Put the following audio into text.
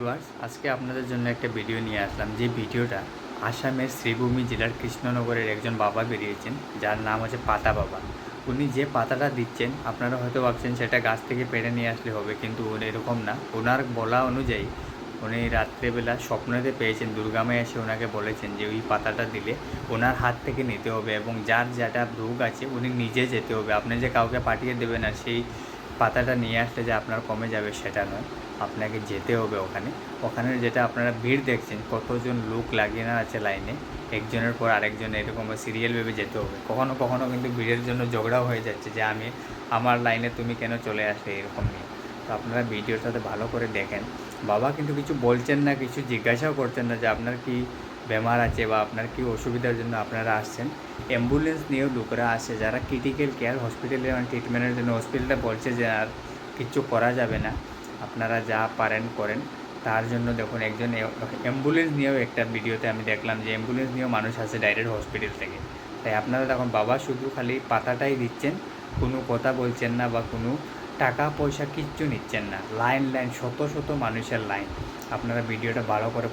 Viewers আজকে আপনাদের জন্য একটা ভিডিও নিয়ে আসলাম। যে ভিডিওটা আসামের শ্রীভূমি জেলার কৃষ্ণনগরের একজন বাবা বেরিয়েছেন, যার নাম হচ্ছে পাতা বাবা। উনি যে পাতাটা দিচ্ছেন, আপনারা হয়তো ভাবছেন সেটা গাছ থেকে পেড়ে নিয়ে আসলে হবে, কিন্তু উনি এরকম না। ওনার বলা অনুযায়ী উনি রাত্রেবেলা স্বপ্নেতে পেয়েছেন দুর্গামে এসে ওনাকে বলেছেন যে, ওই পাতাটা দিলে ওনার হাত থেকে নিতে হবে এবং যার যেটা রোগ আছে, উনি নিজে যেতে হবে। আপনি যে কাউকে পাঠিয়ে দেবেন আর সেই পাতাটা নিয়ে আসলে যে আপনার কমে যাবে সেটা নয়, আপনাকে যেতে হবে ওখানে। ওখানে যেটা আপনারা ভিড় দেখছেন, কতজন লোক লাগিয়ে না আছে লাইনে, একজনের পর আরেকজন এরকম সিরিয়াল ভেবে যেতে হবে। কখনো কখনো কিন্তু ভিড়ের জন্য ঝগড়াও হয়ে যাচ্ছে যে আমি, আমার লাইনে তুমি কেন চলে আসলে এরকম নিয়ে। তো আপনারা ভিডিওটাতে ভালো করে দেখেন। বাবা কিন্তু কিছু বলছেন না, কিছু জিজ্ঞাসাও করছেন না যে আপনার কি বেমার আছে বা আপনার কি অসুবিধার জন্য আপনারা আসছেন অ্যাম্বুলেন্স নিয়েও লোকরা আসে। যারা ক্রিটিক্যাল কেয়ার হসপিটালে মানে ট্রিটমেন্টের জন্য হসপিটালটা বলছে যে আর কিচ্ছু করা যাবে না, আপনারা যা পারেন করেন। তার জন্য দেখুন একজন অ্যাম্বুলেন্স নিয়েও একটা ভিডিওতে আমি দেখলাম যে অ্যাম্বুলেন্স নিয়েও মানুষ আসে ডাইরেক্ট হসপিটাল থেকে। তাই আপনারা তখন বাবা শুধু খালি পাতাটাই দিচ্ছেন, কোনো কথা বলছেন না বা কোনো টাকা পয়সা কিচ্ছু নিচ্ছেন না। লাইন লাইন, শত শত মানুষের লাইন। আপনারা ভিডিওটা ভালো করে